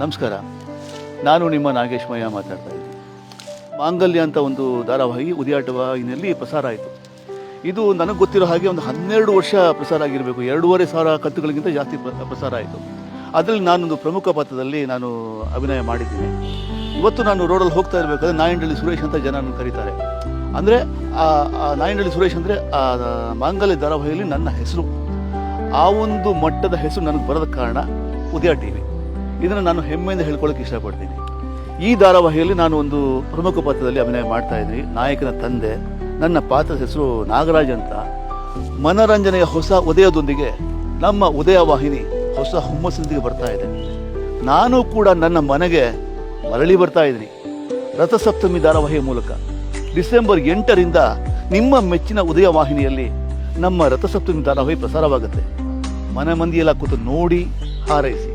ನಮಸ್ಕಾರ. ನಾನು ನಿಮ್ಮ ನಾಗೇಶ್ಮಯ್ಯ ಮಾತಾಡ್ತಾ ಇದ್ದೀನಿ. ಮಾಂಗಲ್ಯ ಅಂತ ಒಂದು ಧಾರಾವಾಹಿ ಉದಿಯಾಟವಾಹಿನಲ್ಲಿ ಪ್ರಸಾರ ಆಯಿತು. ಇದು ನನಗೆ ಗೊತ್ತಿರೋ ಹಾಗೆ ಒಂದು ಹನ್ನೆರಡು ವರ್ಷ ಪ್ರಸಾರ ಆಗಿರಬೇಕು. ಎರಡೂವರೆ ಸಾವಿರ ಕತ್ತುಗಳಿಗಿಂತ ಜಾಸ್ತಿ ಪ್ರಸಾರ ಆಯಿತು. ಅದರಲ್ಲಿ ನಾನೊಂದು ಪ್ರಮುಖ ಪಾತ್ರದಲ್ಲಿ ನಾನು ಅಭಿನಯ ಮಾಡಿದ್ದೀನಿ. ಇವತ್ತು ನಾನು ರೋಡಲ್ಲಿ ಹೋಗ್ತಾ ಇರಬೇಕಾದ್ರೆ ನಾಯಂಡಳ್ಳಿ ಸುರೇಶ್ ಅಂತ ಜನ ನನ್ನ ಕರೀತಾರೆ. ಅಂದರೆ ನಾಯಂಡಳ್ಳಿ ಸುರೇಶ್ ಅಂದರೆ ಆ, ಮಾಂಗಲ್ಯ ಧಾರಾವಾಹಿಯಲ್ಲಿ ನನ್ನ ಹೆಸರು. ಆ ಒಂದು ಮಟ್ಟದ ಹೆಸರು ನನಗೆ ಬರೋದ ಕಾರಣ ಉದಯ ಟಿ ವಿ. ಇದನ್ನು ನಾನು ಹೆಮ್ಮೆಯಿಂದ ಹೇಳ್ಕೊಳ್ಳೋಕೆ ಇಷ್ಟಪಡ್ತೀನಿ. ಈ ಧಾರಾವಾಹಿಯಲ್ಲಿ ನಾನು ಒಂದು ಪ್ರಮುಖ ಪಾತ್ರದಲ್ಲಿ ಅಭಿನಯ ಮಾಡ್ತಾ ಇದ್ದೀನಿ ನಾಯಕನ ತಂದೆ, ನನ್ನ ಪಾತ್ರದ ಹೆಸರು ನಾಗರಾಜ್ ಅಂತ. ಮನರಂಜನೆಯ ಹೊಸ ಉದಯದೊಂದಿಗೆ ನಮ್ಮ ಉದಯ ವಾಹಿನಿ ಹೊಸ ಹುಮ್ಮಸ್ಸಿನೊಂದಿಗೆ ಬರ್ತಾ ಇದೆ. ನಾನು ಕೂಡ ನನ್ನ ಮನೆಗೆ ಮರಳಿ ಬರ್ತಾ ಇದ್ದೀನಿ ರಥಸಪ್ತಮಿ ಧಾರಾವಾಹಿಯ ಮೂಲಕ. ಡಿಸೆಂಬರ್ ಎಂಟರಿಂದ ನಿಮ್ಮ ಮೆಚ್ಚಿನ ಉದಯ ವಾಹಿನಿಯಲ್ಲಿ ನಮ್ಮ ರಥಸಪ್ತಮಿ ಧಾರಾವಾಹಿ ಪ್ರಸಾರವಾಗುತ್ತೆ. ಮನೆ ಮಂದಿಯೆಲ್ಲ ಕೂತು ನೋಡಿ ಹಾರೈಸಿ.